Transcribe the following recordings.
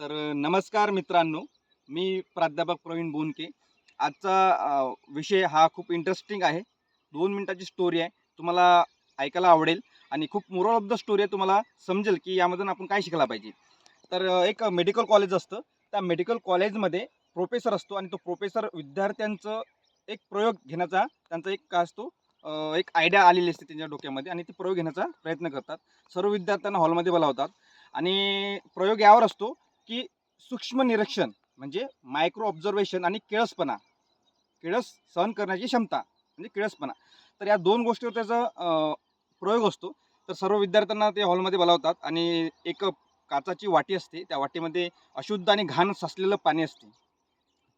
तर नमस्कार मित्रांनो. मी प्राध्यापक प्रवीण बोनके. आजचा विषय हा खूप इंटरेस्टिंग आहे. दोन मिनटाची स्टोरी आहे. तुम्हाला ऐकायला आवडेल आणि खूप मोरल ऑफ द स्टोरी आहे तुम्हाला समजेल की यामधून आपण काय शिकला पाहिजे. तर एक मेडिकल कॉलेज असतं. त्या मेडिकल कॉलेजमध्ये प्रोफेसर असतो आणि तो प्रोफेसर विद्यार्थ्यांचं एक प्रयोग घेण्याचा त्यांचा एक काय असतो एक आयडिया आलेली असते त्यांच्या डोक्यामध्ये आणि ती प्रयोग घेण्याचा प्रयत्न करतात. सर्व विद्यार्थ्यांना हॉलमध्ये बोलावतात आणि प्रयोग यावर असतो. की सूक्ष्म निरीक्षण म्हणजे मायक्रो ऑब्झर्वेशन आणि केळसपणा. केळस सहन करण्याची क्षमता म्हणजे केळसपणा. तर या दोन गोष्टीवर त्याचा प्रयोग असतो. तर सर्व विद्यार्थ्यांना ते हॉलमध्ये बोलावतात आणि एक काचाची वाटी असते. त्या वाटीमध्ये अशुद्ध आणि घाण साचलेलं पाणी असते.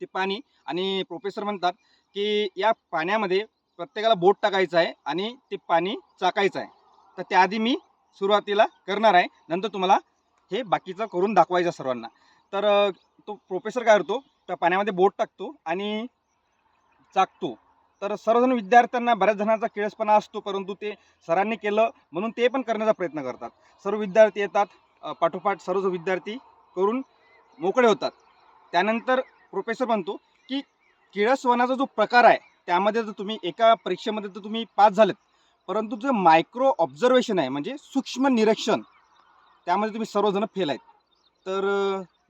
ते पाणी आणि प्रोफेसर म्हणतात की या पाण्यामध्ये प्रत्येकाला बोट टाकायचं आहे आणि ते पाणी चाकायचं आहे. तर त्याआधी मी सुरुवातीला करणार आहे. नंतर तुम्हाला हे बाकीचं करून दाखवायचं सर्वांना. तर तो प्रोफेसर काय करतो? त्या पाण्यामध्ये बोट टाकतो आणि चाकतो. तर सर्वजण विद्यार्थ्यांना बऱ्याच जणांचा किळसपणा असतो परंतु ते सरांनी केलं म्हणून ते पण करण्याचा प्रयत्न करतात. सर्व विद्यार्थी येतात पाठोपाठ सर्व विद्यार्थी करून मोकळे होतात. त्यानंतर प्रोफेसर म्हणतो की किळसवनाचा जो प्रकार आहे त्यामध्ये जर तुम्ही एका परीक्षेमध्ये तर तुम्ही पास झालेत. परंतु जे मायक्रो ऑब्झर्वेशन आहे म्हणजे सूक्ष्म निरीक्षण त्यामध्ये तुम्ही सर्वजण फेल आहेत. तर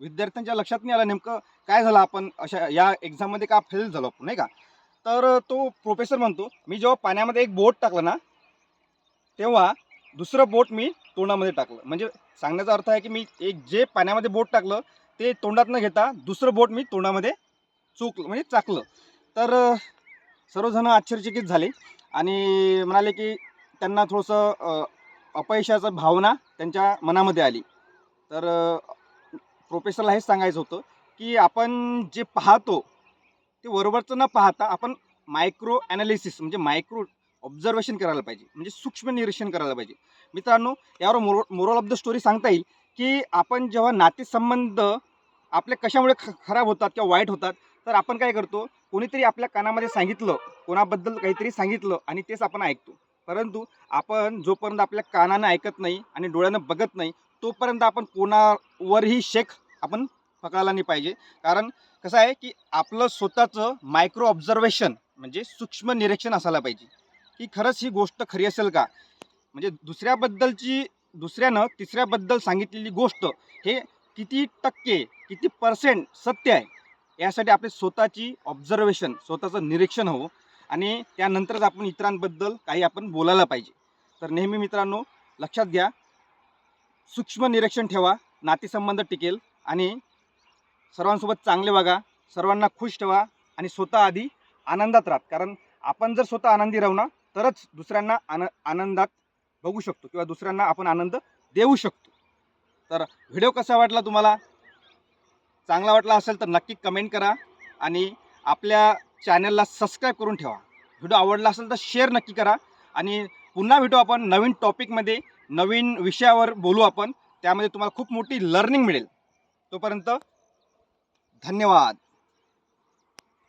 विद्यार्थ्यांच्या लक्षात नाही आलं नेमकं काय झालं आपण? अशा या एक्झाममध्ये का फेल झालो आपण नाही का? तर तो प्रोफेसर म्हणतो मी जेव्हा पाण्यामध्ये एक बोट टाकलं ना तेव्हा दुसरं बोट मी तोंडामध्ये टाकलं. म्हणजे सांगण्याचा अर्थ आहे की मी एक जे पाण्यामध्ये बोट टाकलं ते तोंडात न घेता दुसरं बोट मी तोंडामध्ये चुकलं म्हणजे चाकलं. तर सर्वजण आश्चर्यचकित झाले आणि म्हणाले की त्यांना थोडंसं अपयशाचा भावना त्यांच्या मनामध्ये आली. तर प्रोफेसरला हेच सांगायचं होतं की आपण जे पाहतो ते बरोबरचं न पाहता आपण मायक्रो ॲनालिसिस म्हणजे मायक्रो ऑब्झर्वेशन करायला पाहिजे. म्हणजे सूक्ष्म निरीक्षण करायला पाहिजे. मित्रांनो यावर मोरो मोरल ऑफ द स्टोरी सांगता येईल की आपण जेव्हा नातेसंबंध आपले कशामुळे ख खराब होतात किंवा वाईट होतात तर आपण काय करतो? कोणीतरी आपल्या कानामध्ये सांगितलं कोणाबद्दल काहीतरी सांगितलं आणि तेच आपण ऐकतो. परंतु आपण जोपर्यंत आपल्या कानानं ऐकत नाही आणि डोळ्यानं बघत नाही तोपर्यंत आपण कोणावरही शेख आपण पकडायला नाही पाहिजे. कारण कसं आहे की आपलं स्वतःचं मायक्रो ऑब्झर्वेशन म्हणजे सूक्ष्म निरीक्षण असायला पाहिजे. की खरंच ही गोष्ट खरी असेल का? म्हणजे दुसऱ्याबद्दलची दुसऱ्यानं तिसऱ्याबद्दल सांगितलेली गोष्ट हे किती टक्के किती पर्सेंट सत्य आहे? यासाठी आपली स्वतःची ऑब्झर्वेशन स्वतःचं निरीक्षण हवं. आणि त्यानंतरच आपण इतरांबद्दल काही आपण बोलायला पाहिजे. तर नेहमी मित्रांनो लक्षात घ्या सूक्ष्म निरीक्षण ठेवा नातेसंबंध टिकेल आणि सर्वांसोबत चांगले वागा सर्वांना खुश ठेवा आणि स्वतः आधी आनंदात राहत कारण आपण जर स्वतः आनंदी राहू ना तरच दुसऱ्यांना आन आनंदात बघू शकतो किंवा दुसऱ्यांना आपण आनंद देऊ शकतो. तर व्हिडिओ कसा वाटला तुम्हाला? चांगला वाटला असेल तर नक्की कमेंट करा आणि आपल्या चॅनलला सबस्क्राईब करून ठेवा. व्हिडिओ आवडला असेल तर शेअर नक्की करा. आणि पुन्हा भेटू आपण नवीन टॉपिकमध्ये नवीन विषयावर बोलू आपण. त्यामध्ये तुम्हाला खूप मोठी लर्निंग मिळेल. तोपर्यंत धन्यवाद.